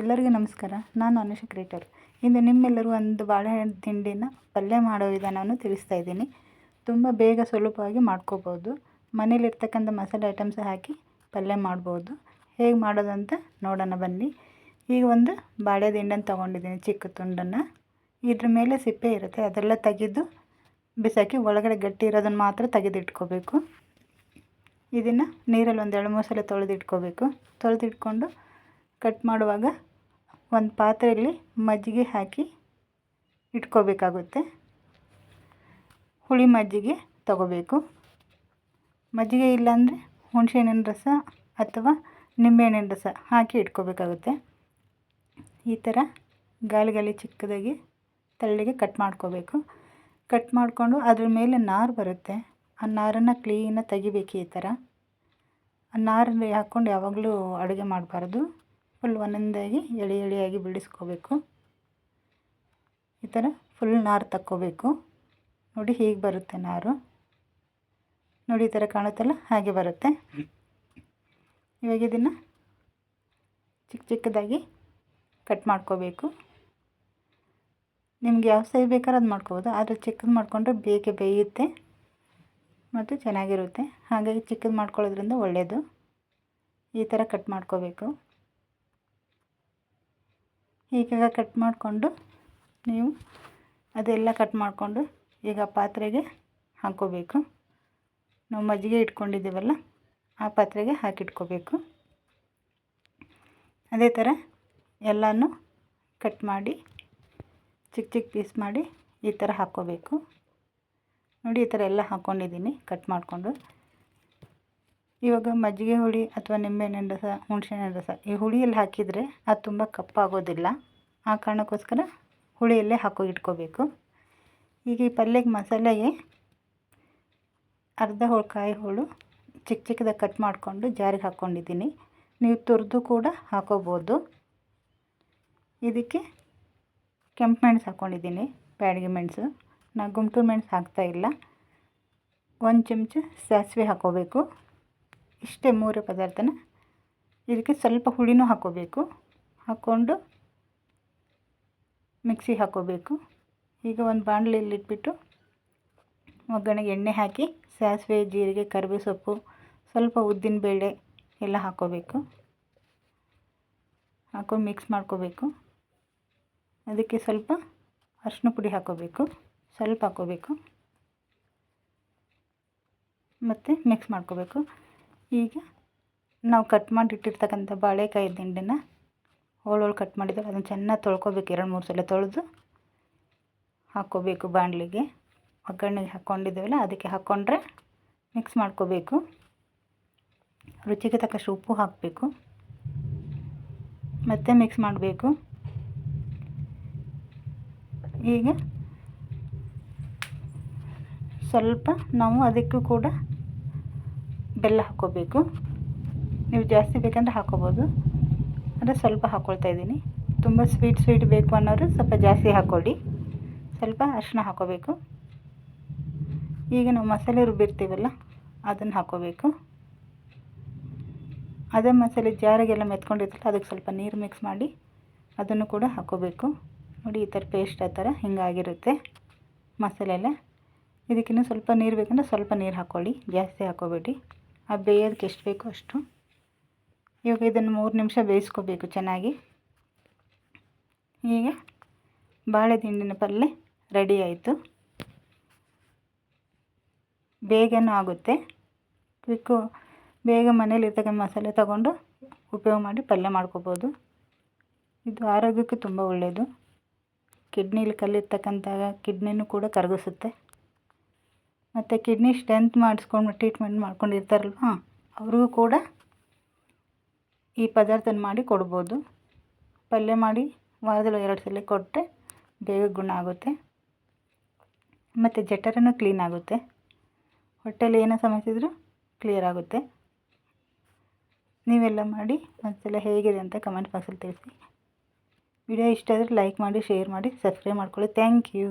ಎಲ್ಲರಿಗೂ ನಮಸ್ಕಾರ. ನಾನು ಅನುಷ ಕ್ರಿಯೇಟರ್. ಇಂದು ನಿಮ್ಮೆಲ್ಲರೂ ಒಂದು ಬಾಳೆಹಣ್ಣು ತಿಂಡಿನ ಪಲ್ಯ ಮಾಡೋ ವಿಧಾನವನ್ನು ತಿಳಿಸ್ತಾ ಇದ್ದೀನಿ. ತುಂಬ ಬೇಗ ಸುಲಭವಾಗಿ ಮಾಡ್ಕೋಬೋದು. ಮನೇಲಿರ್ತಕ್ಕಂಥ ಮಸಾಲೆ ಐಟಮ್ಸ್ ಹಾಕಿ ಪಲ್ಯ ಮಾಡ್ಬೋದು. ಹೇಗೆ ಮಾಡೋದಂತ ನೋಡೋಣ ಬನ್ನಿ. ಈಗ ಒಂದು ಬಾಳೆ ದಿಂಡನ್ನು ತೊಗೊಂಡಿದ್ದೀನಿ, ಚಿಕ್ಕ ತುಂಡನ್ನು. ಇದ್ರ ಮೇಲೆ ಸಿಪ್ಪೆ ಇರುತ್ತೆ. ಅದೆಲ್ಲ ತೆಗೆದು ಬಿಸಾಕಿ ಒಳಗಡೆ ಗಟ್ಟಿ ಇರೋದನ್ನು ಮಾತ್ರ ತೆಗೆದಿಟ್ಕೋಬೇಕು. ಇದನ್ನು ನೀರಲ್ಲಿ ಒಂದು ಎರಡು ಮೂರು ಸಲ ತೊಳೆದಿಟ್ಕೋಬೇಕು. ತೊಳೆದಿಟ್ಕೊಂಡು ಕಟ್ ಮಾಡುವಾಗ ಒಂದು ಪಾತ್ರೆಯಲ್ಲಿ ಮಜ್ಜಿಗೆ ಹಾಕಿ ಇಟ್ಕೋಬೇಕಾಗುತ್ತೆ. ಹುಳಿ ಮಜ್ಜಿಗೆ ತಗೋಬೇಕು. ಮಜ್ಜಿಗೆ ಇಲ್ಲಾಂದರೆ ಹುಣಸೆಹಣ್ಣಿನ ರಸ ಅಥವಾ ನಿಂಬೆಹಣ್ಣಿನ ರಸ ಹಾಕಿ ಇಟ್ಕೋಬೇಕಾಗುತ್ತೆ. ಈ ಥರ ಗಾಲಿ ಗಾಲಿ ಚಿಕ್ಕದಾಗಿ ತಳ್ಳಿಗೆ ಕಟ್ ಮಾಡ್ಕೋಬೇಕು. ಕಟ್ ಮಾಡಿಕೊಂಡು ಅದ್ರ ಮೇಲೆ ನಾರು ಬರುತ್ತೆ. ಆ ನಾರನ್ನು ಕ್ಲೀನಾಗಿ ತೆಗಿಬೇಕು ಈ ಥರ. ಆ ನಾರಲ್ಲಿ ಹಾಕ್ಕೊಂಡು ಯಾವಾಗಲೂ ಅಡುಗೆ ಮಾಡಬಾರ್ದು. ಫುಲ್ ಒಂದೊಂದಾಗಿ ಎಳೆ ಎಳೆಯಾಗಿ ಬಿಡಿಸ್ಕೋಬೇಕು. ಈ ಥರ ಫುಲ್ ನಾರು ತಕ್ಕೋಬೇಕು. ನೋಡಿ ಹೀಗೆ ಬರುತ್ತೆ ನಾರು. ನೋಡಿ ಈ ಥರ ಕಾಣುತ್ತಲ್ಲ, ಹಾಗೆ ಬರುತ್ತೆ. ಇವಾಗ ಇದನ್ನು ಚಿಕ್ಕ ಚಿಕ್ಕದಾಗಿ ಕಟ್ ಮಾಡ್ಕೋಬೇಕು. ನಿಮ್ಗೆ ಯಾವ ಸೈಜ್ ಬೇಕಾದ್ರೆ ಅದು ಮಾಡ್ಕೋಬೋದು, ಆದರೆ ಚಿಕ್ಕದು ಮಾಡಿಕೊಂಡ್ರೆ ಬೇಗ ಬೇಯುತ್ತೆ ಮತ್ತು ಚೆನ್ನಾಗಿರುತ್ತೆ. ಹಾಗಾಗಿ ಚಿಕ್ಕದು ಮಾಡ್ಕೊಳ್ಳೋದ್ರಿಂದ ಒಳ್ಳೆಯದು ಈ ಥರ ಕಟ್ ಮಾಡ್ಕೋಬೇಕು. ಈಗ ಕಟ್ ಮಾಡಿಕೊಂಡು ನೀವು ಅದೆಲ್ಲ ಕಟ್ ಮಾಡಿಕೊಂಡು ಈಗ ಪಾತ್ರೆಗೆ ಹಾಕ್ಕೋಬೇಕು. ನಾವು ಮಜ್ಜಿಗೆ ಇಟ್ಕೊಂಡಿದ್ದೀವಲ್ಲ, ಆ ಪಾತ್ರೆಗೆ ಹಾಕಿಟ್ಕೋಬೇಕು. ಅದೇ ಥರ ಎಲ್ಲನೂ ಕಟ್ ಮಾಡಿ, ಚಿಕ್ಕ ಚಿಕ್ಕ ಪೀಸ್ ಮಾಡಿ ಈ ಥರ ಹಾಕ್ಕೋಬೇಕು. ನೋಡಿ ಈ ಥರ ಎಲ್ಲ ಹಾಕ್ಕೊಂಡಿದ್ದೀನಿ ಕಟ್ ಮಾಡಿಕೊಂಡು. ಇವಾಗ ಮಜ್ಜಿಗೆ ಹುಳಿ ಅಥವಾ ನಿಂಬೆಹಣ್ಣಿನ ರಸ ಹುಣಸೆಹಣ್ಣಿನ ರಸ ಈ ಹುಳಿಯಲ್ಲಿ ಹಾಕಿದರೆ ಅದು ತುಂಬ ಕಪ್ಪಾಗೋದಿಲ್ಲ. ಆ ಕಾರಣಕ್ಕೋಸ್ಕರ ಹುಳಿಯಲ್ಲೇ ಹಾಕೋ ಇಟ್ಕೋಬೇಕು. ಈಗ ಈ ಪಲ್ಯಕ್ಕೆ ಮಸಾಲೆಗೆ ಅರ್ಧ ಹೋಳು, ಕಾಯಿ ಹೋಳು ಚಿಕ್ಕ ಚಿಕ್ಕದಾಗಿ ಕಟ್ ಮಾಡಿಕೊಂಡು ಜಾರಿಗೆ ಹಾಕ್ಕೊಂಡಿದ್ದೀನಿ. ನೀವು ತುರಿದು ಕೂಡ ಹಾಕೋಬೋದು. ಇದಕ್ಕೆ ಕೆಂಪು ಮೆಣಸು ಹಾಕ್ಕೊಂಡಿದ್ದೀನಿ, ಬ್ಯಾಡಿಗೆ ಮೆಣಸು. ನಾ ಗುಂಟೂರು ಮೆಣಸು ಹಾಕ್ತಾಯಿಲ್ಲ ಒಂದು ಚಮಚ ಸಾಸಿವೆ ಹಾಕ್ಕೋಬೇಕು ಇಷ್ಟೇ ಮೂರು ಪದಾರ್ಥನ ಇದಕ್ಕೆ ಸ್ವಲ್ಪ ಹುಳಿನೂ ಹಾಕೋಬೇಕು. ಹಾಕ್ಕೊಂಡು ಮಿಕ್ಸಿ ಹಾಕೋಬೇಕು. ಈಗ ಒಂದು ಬಾಣಲೆಯಲ್ಲಿ ಇಟ್ಬಿಟ್ಟು ಒಗ್ಗರಣೆಗೆ ಎಣ್ಣೆ ಹಾಕಿ, ಸಾಸಿವೆ, ಜೀರಿಗೆ ಕರಿಬೇ ಸೊಪ್ಪು ಸ್ವಲ್ಪ ಉದ್ದಿನ ಬೇಳೆ ಎಲ್ಲ ಹಾಕೋಬೇಕು. ಹಾಕೊಂಡು ಮಿಕ್ಸ್ ಮಾಡ್ಕೋಬೇಕು. ಅದಕ್ಕೆ ಸ್ವಲ್ಪ ಅರಿಶಿನ ಪುಡಿ ಹಾಕೋಬೇಕು. ಸ್ವಲ್ಪ ಹಾಕೋಬೇಕು. ಮತ್ತು ಮಿಕ್ಸ್ ಮಾಡ್ಕೋಬೇಕು. ಈಗ ನಾವು ಕಟ್ ಮಾಡಿಟ್ಟಿರ್ತಕ್ಕಂಥ ಬಾಳೆಕಾಯಿ ದಿಂಡಿನ ಹೋಳೋಳು ಕಟ್ ಮಾಡಿದ್ರೆ ಅದನ್ನು ಚೆನ್ನಾಗಿ ತೊಳ್ಕೊಬೇಕು ಎರಡು ಮೂರು ಸಲ ತೊಳೆದು ಹಾಕ್ಕೋಬೇಕು ಬಾಣಲಿಗೆ. ಒಗ್ಗರಣೆಗೆ ಹಾಕ್ಕೊಂಡಿದ್ದೇವಲ್ಲ, ಅದಕ್ಕೆ ಹಾಕ್ಕೊಂಡ್ರೆ ಮಿಕ್ಸ್ ಮಾಡ್ಕೋಬೇಕು. ರುಚಿಗೆ ತಕ್ಕಷ್ಟು ಉಪ್ಪು ಹಾಕಬೇಕು. ಮತ್ತೆ ಮಿಕ್ಸ್ ಮಾಡಬೇಕು. ಈಗ ಸ್ವಲ್ಪ ನಾವು ಅದಕ್ಕೂ ಕೂಡ ಬೆಲ್ಲ ಹಾಕ್ಕೋಬೇಕು. ನೀವು ಜಾಸ್ತಿ ಬೇಕಂದರೆ ಹಾಕ್ಕೋಬೋದು. ಅಂದರೆ ಸ್ವಲ್ಪ ಹಾಕ್ಕೊಳ್ತಾ ಇದ್ದೀನಿ. ತುಂಬ ಸ್ವೀಟ್ ಸ್ವೀಟ್ ಬೇಕು ಅನ್ನೋರು ಸ್ವಲ್ಪ ಜಾಸ್ತಿ ಹಾಕ್ಕೊಳ್ಳಿ. ಸ್ವಲ್ಪ ಅರಿಶಿನ ಹಾಕ್ಕೋಬೇಕು. ಈಗ ನಾವು ಮಸಾಲೆ ರುಬ್ಬಿರ್ತೀವಲ್ಲ ಅದನ್ನು ಹಾಕ್ಕೋಬೇಕು. ಅದೇ ಮಸಾಲೆ ಜಾರಿಗೆಲ್ಲ ಮೆತ್ಕೊಂಡಿರ್ತಲ್ಲ, ಅದಕ್ಕೆ ಸ್ವಲ್ಪ ನೀರು ಮಿಕ್ಸ್ ಮಾಡಿ ಅದನ್ನು ಕೂಡ ಹಾಕ್ಕೋಬೇಕು. ನೋಡಿ, ಈ ಥರ ಪೇಸ್ಟ್ ಆ ಥರ ಹಿಂಗಾಗಿರುತ್ತೆ ಮಸಾಲೆ ಎಲ್ಲ ಇದಕ್ಕಿನ್ನೂ ಸ್ವಲ್ಪ ನೀರು ಬೇಕಂದ್ರೆ ಸ್ವಲ್ಪ ನೀರು ಹಾಕ್ಕೊಳ್ಳಿ, ಜಾಸ್ತಿ ಹಾಕ್ಕೋಬೇಡಿ. ಆ ಬೇಯೋದಕ್ಕೆ ಎಷ್ಟು ಬೇಕೋ ಅಷ್ಟು. ಇವಾಗ ಇದನ್ನು ಮೂರು ನಿಮಿಷ ಬೇಯಿಸ್ಕೋಬೇಕು ಚೆನ್ನಾಗಿ. ಈಗ ಬಾಳೆ ದಿಂಡಿನ ಪಲ್ಯ ರೆಡಿ ಆಯಿತು. ಬೇಗನೂ ಆಗುತ್ತೆ. ಕ್ವಿಕ್ಕು ಬೇಗ ಮನೇಲಿರ್ತಕ್ಕಂಥ ಮಸಾಲೆ ತಗೊಂಡು ಉಪಯೋಗ ಮಾಡಿ ಪಲ್ಯ ಮಾಡ್ಕೋಬೋದು. ಇದು ಆರೋಗ್ಯಕ್ಕೆ ತುಂಬ ಒಳ್ಳೆಯದು. ಕಿಡ್ನಿಲಿ ಕಲ್ಲಿರ್ತಕ್ಕಂಥ ಕಿಡ್ನಿನೂ ಕೂಡ ಕರಗಿಸುತ್ತೆ. ಮತ್ತು ಕಿಡ್ನಿ ಸ್ಟ್ರೆಂತ್ ಮಾಡಿಸ್ಕೊಂಡು ಟ್ರೀಟ್ಮೆಂಟ್ ಮಾಡ್ಕೊಂಡಿರ್ತಾರಲ್ವ, ಅವ್ರಿಗೂ ಕೂಡ ಈ ಪದಾರ್ಥನ ಮಾಡಿ ಕೊಡ್ಬೋದು. ಪಲ್ಯ ಮಾಡಿ ವಾರದಲ್ಲಿ ಎರಡು ಸಲ ಕೊಟ್ಟರೆ ಬೇಗ ಗುಣ ಆಗುತ್ತೆ. ಮತ್ತು ಜಠರನೂ ಕ್ಲೀನ್ ಆಗುತ್ತೆ. ಹೊಟ್ಟೆಲಿ ಏನೋ ಸಮಸ್ಯೆ ಇದ್ದರೂ ಕ್ಲಿಯರ್ ಆಗುತ್ತೆ. ನೀವೆಲ್ಲ ಮಾಡಿ ಒಂದ್ಸಲ ಹೇಗಿದೆ ಅಂತ ಕಮೆಂಟ್ ಬಾಕ್ಸಲ್ಲಿ ತಿಳಿಸಿ. ವಿಡಿಯೋ ಇಷ್ಟ ಆದರೆ ಲೈಕ್ ಮಾಡಿ ಶೇರ್ ಮಾಡಿ ಸಬ್ಸ್ಕ್ರೈಬ್ ಮಾಡ್ಕೊಳ್ಳಿ. Thank you